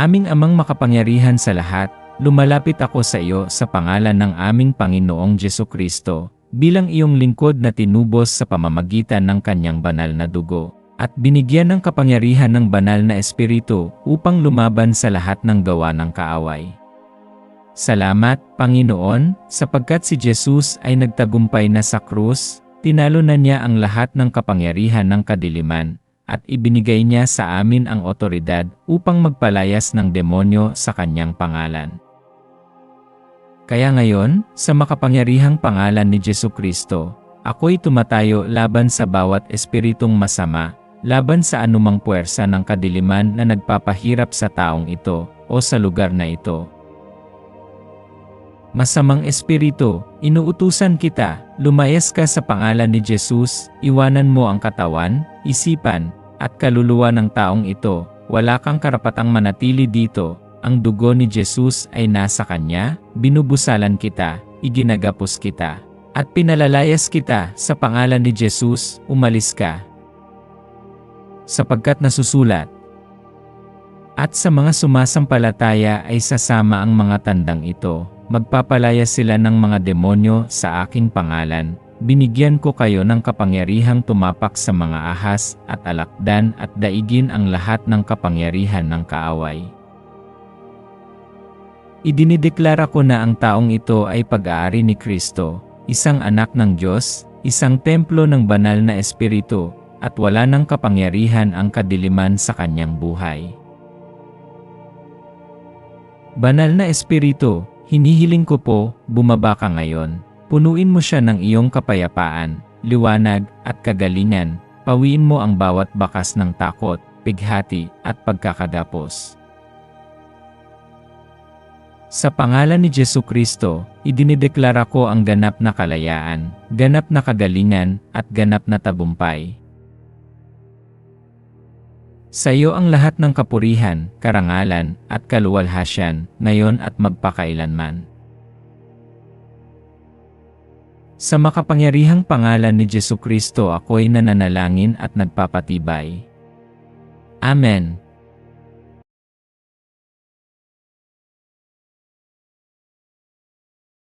Aming amang makapangyarihan sa lahat, lumalapit ako sa iyo sa pangalan ng aming Panginoong Jesu Kristo, bilang iyong lingkod na tinubos sa pamamagitan ng kanyang banal na dugo, at binigyan ng kapangyarihan ng banal na espiritu upang lumaban sa lahat ng gawa ng kaaway. Salamat, Panginoon, sapagkat si Jesus ay nagtagumpay na sa krus, tinalo na niya ang lahat ng kapangyarihan ng kadiliman, at ibinigay niya sa amin ang otoridad upang magpalayas ng demonyo sa kanyang pangalan. Kaya ngayon, sa makapangyarihang pangalan ni Jesu Kristo, ako'y tumatayo laban sa bawat espiritong masama, laban sa anumang puwersa ng kadiliman na nagpapahirap sa taong ito o sa lugar na ito. Masamang espiritu, inuutusan kita, lumayas ka sa pangalan ni Jesus, iwanan mo ang katawan, isipan, at kaluluwa ng taong ito, wala kang karapatang manatili dito, ang dugo ni Jesus ay nasa kanya, binubusalan kita, iginagapos kita, at pinalalayas kita sa pangalan ni Jesus, umalis ka. Sapagkat nasusulat, at sa mga sumasampalataya ay sasama ang mga tandang ito, magpapalaya sila ng mga demonyo sa aking pangalan, binigyan ko kayo ng kapangyarihang tumapak sa mga ahas at alakdan at daigin ang lahat ng kapangyarihan ng kaaway. Idinideklara ko na ang taong ito ay pag-aari ni Kristo, isang anak ng Diyos, isang templo ng banal na espiritu, at wala ng kapangyarihan ang kadiliman sa kanyang buhay. Banal na espiritu, hinihiling ko po, bumaba ka ngayon. Punuin mo siya ng iyong kapayapaan, liwanag, at kagalingan. Pawiin mo ang bawat bakas ng takot, pighati, at pagkakadapos. Sa pangalan ni Jesu Kristo, idinideklara ko ang ganap na kalayaan, ganap na kagalingan, at ganap na tabumpay. Sa iyo ang lahat ng kapurihan, karangalan, at kaluwalhasyan, ngayon at magpakailanman. Sa makapangyarihang pangalan ni Jesu Kristo ako'y nananalangin at nagpapatibay. Amen.